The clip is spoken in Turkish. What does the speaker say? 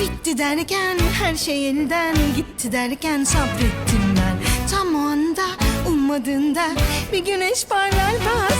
Bitti derken her şey elden gitti derken sabrettim ben. Tam o anda ummadığında bir güneş parlar bazen